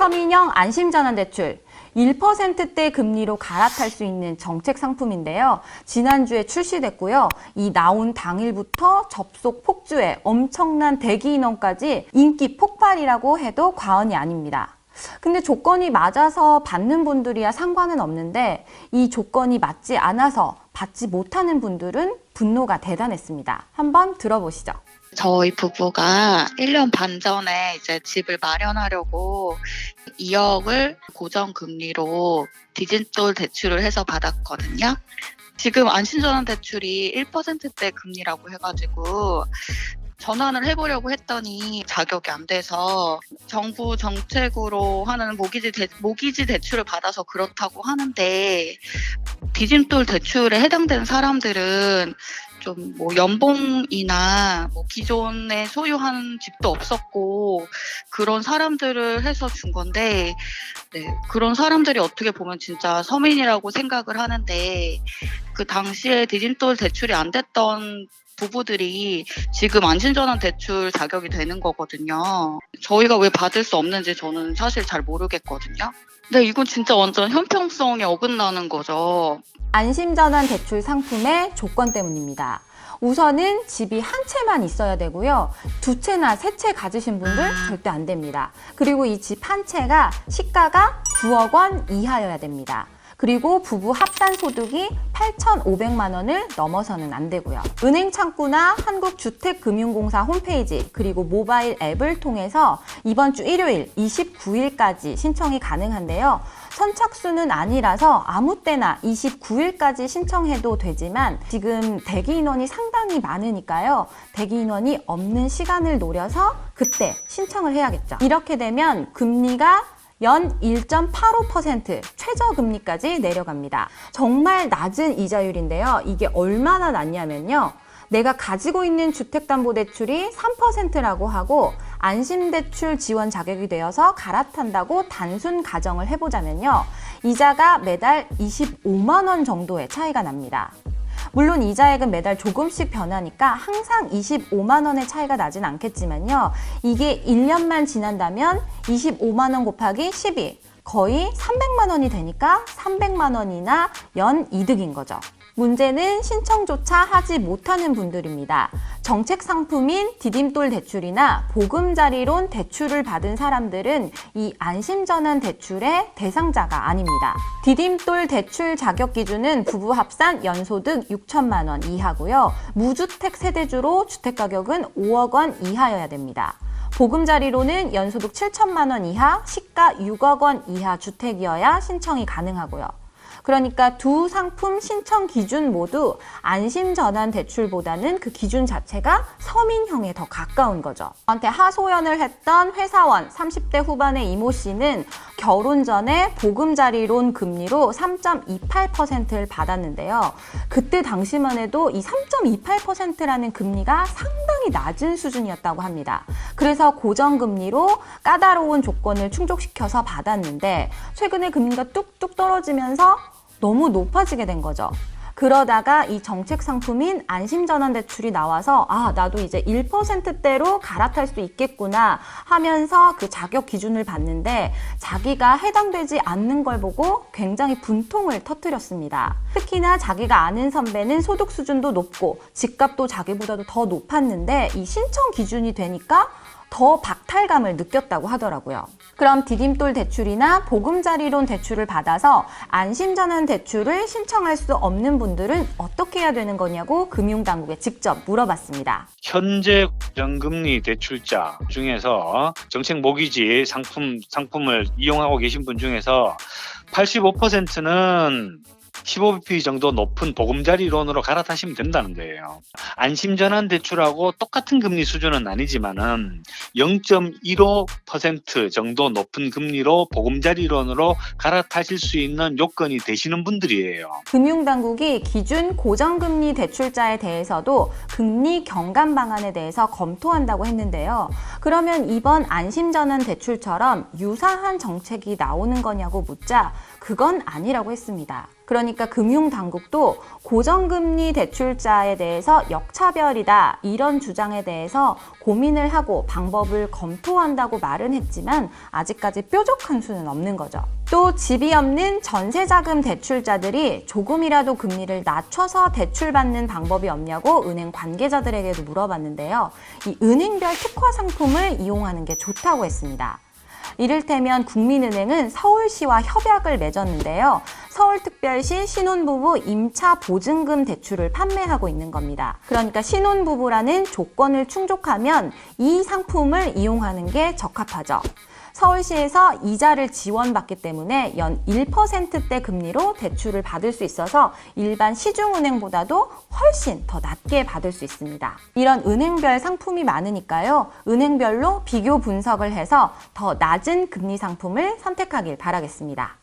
서민형 안심전환대출 1%대 금리로 갈아탈 수 있는 정책 상품인데요. 지난주에 출시됐고요. 이 나온 당일부터 접속 폭주에 엄청난 대기 인원까지 인기 폭발이라고 해도 과언이 아닙니다. 근데 조건이 맞아서 받는 분들이야 상관은 없는데 이 조건이 맞지 않아서 받지 못하는 분들은 분노가 대단했습니다. 한번 들어보시죠. 저희 부부가 1년 반 전에 이제 집을 마련하려고 2억을 고정금리로 디진돌 대출을 해서 받았거든요. 지금 안심전환 대출이 1%대 금리라고 해가지고 전환을 해보려고 했더니 자격이 안 돼서 정부 정책으로 하는 모기지, 대, 모기지 대출을 받아서 그렇다고 하는데 디진돌 대출에 해당되는 사람들은 좀 뭐 연봉이나 뭐 기존에 소유한 집도 없었고 그런 사람들을 해서 준 건데 네, 그런 사람들이 어떻게 보면 진짜 서민이라고 생각을 하는데 그 당시에 디진돌 대출이 안 됐던 부부들이 지금 안심전환 대출 자격이 되는 거거든요. 저희가 왜 받을 수 없는지 저는 사실 잘 모르겠거든요. 근데 이건 진짜 완전 형평성에 어긋나는 거죠. 안심전환 대출 상품의 조건 때문입니다. 우선은 집이 한 채만 있어야 되고요. 두 채나 세 채 가지신 분들 절대 안 됩니다. 그리고 이 집 한 채가 시가가 9억 원 이하여야 됩니다. 그리고 부부 합산 소득이 8,500만 원을 넘어서는 안 되고요. 은행 창구나 한국주택금융공사 홈페이지 그리고 모바일 앱을 통해서 이번 주 일요일 29일까지 신청이 가능한데요. 선착순은 아니라서 아무 때나 29일까지 신청해도 되지만 지금 대기 인원이 상당히 많으니까요. 대기 인원이 없는 시간을 노려서 그때 신청을 해야겠죠. 이렇게 되면 금리가 연 1.85% 최저금리까지 내려갑니다. 정말 낮은 이자율인데요. 이게 얼마나 낮냐면요. 내가 가지고 있는 주택담보대출이 3%라고 하고 안심대출 지원 자격이 되어서 갈아탄다고 단순 가정을 해보자면요. 이자가 매달 25만 원 정도의 차이가 납니다. 물론 이자액은 매달 조금씩 변하니까 항상 25만 원의 차이가 나진 않겠지만요. 이게 1년만 지난다면 25만 원 곱하기 12 거의 300만 원이 되니까 300만 원이나 연 이득인 거죠. 문제는 신청조차 하지 못하는 분들입니다. 정책 상품인 디딤돌 대출이나 보금자리론 대출을 받은 사람들은 이 안심전환 대출의 대상자가 아닙니다. 디딤돌 대출 자격 기준은 부부 합산 연소득 6천만 원 이하고요. 무주택 세대주로 주택 가격은 5억 원 이하여야 됩니다. 보금자리로는 연소득 7천만 원 이하, 시가 6억 원 이하 주택이어야 신청이 가능하고요. 그러니까 두 상품 신청 기준 모두 안심 전환 대출보다는 그 기준 자체가 서민형에 더 가까운 거죠. 저한테 하소연을 했던 회사원 30대 후반의 이모 씨는 결혼 전에 보금자리론 금리로 3.28%를 받았는데요. 그때 당시만 해도 이 3.28%라는 금리가 낮은 수준이었다고 합니다. 그래서 고정금리로 까다로운 조건을 충족시켜서 받았는데 최근에 금리가 뚝뚝 떨어지면서 너무 높아지게 된 거죠. 그러다가 이 정책 상품인 안심전환 대출이 나와서 아 나도 이제 1%대로 갈아탈 수 있겠구나 하면서 그 자격 기준을 봤는데 자기가 해당되지 않는 걸 보고 굉장히 분통을 터뜨렸습니다. 특히나 자기가 아는 선배는 소득 수준도 높고 집값도 자기보다도 더 높았는데 이 신청 기준이 되니까 더 박탈감을 느꼈다고 하더라고요. 그럼 디딤돌 대출이나 보금자리론 대출을 받아서 안심전환 대출을 신청할 수 없는 분들은 어떻게 해야 되는 거냐고 금융당국에 직접 물어봤습니다. 현재 고정금리 대출자 중에서 정책 모기지 상품 상품을 이용하고 계신 분 중에서 85%는 15bp 정도 높은 보금자리론으로 갈아타시면 된다는 거예요. 안심전환 대출하고 똑같은 금리 수준은 아니지만은 0.15% 정도 높은 금리로 보금자리론으로 갈아타실 수 있는 요건이 되시는 분들이에요. 금융당국이 기준 고정금리 대출자에 대해서도 금리 경감 방안에 대해서 검토한다고 했는데요. 그러면 이번 안심전환 대출처럼 유사한 정책이 나오는 거냐고 묻자 그건 아니라고 했습니다. 그러니까 금융당국도 고정금리 대출자에 대해서 역차별이다 이런 주장에 대해서 고민을 하고 방법을 검토한다고 말은 했지만 아직까지 뾰족한 수는 없는 거죠. 또 집이 없는 전세자금 대출자들이 조금이라도 금리를 낮춰서 대출받는 방법이 없냐고 은행 관계자들에게도 물어봤는데요. 이 은행별 특화 상품을 이용하는 게 좋다고 했습니다. 이를테면 국민은행은 서울시와 협약을 맺었는데요. 서울특별시 신혼부부 임차 보증금 대출을 판매하고 있는 겁니다. 그러니까 신혼부부라는 조건을 충족하면 이 상품을 이용하는 게 적합하죠. 서울시에서 이자를 지원받기 때문에 연 1%대 금리로 대출을 받을 수 있어서 일반 시중은행보다도 훨씬 더 낮게 받을 수 있습니다. 이런 은행별 상품이 많으니까요. 은행별로 비교 분석을 해서 더 낮은 금리 상품을 선택하길 바라겠습니다.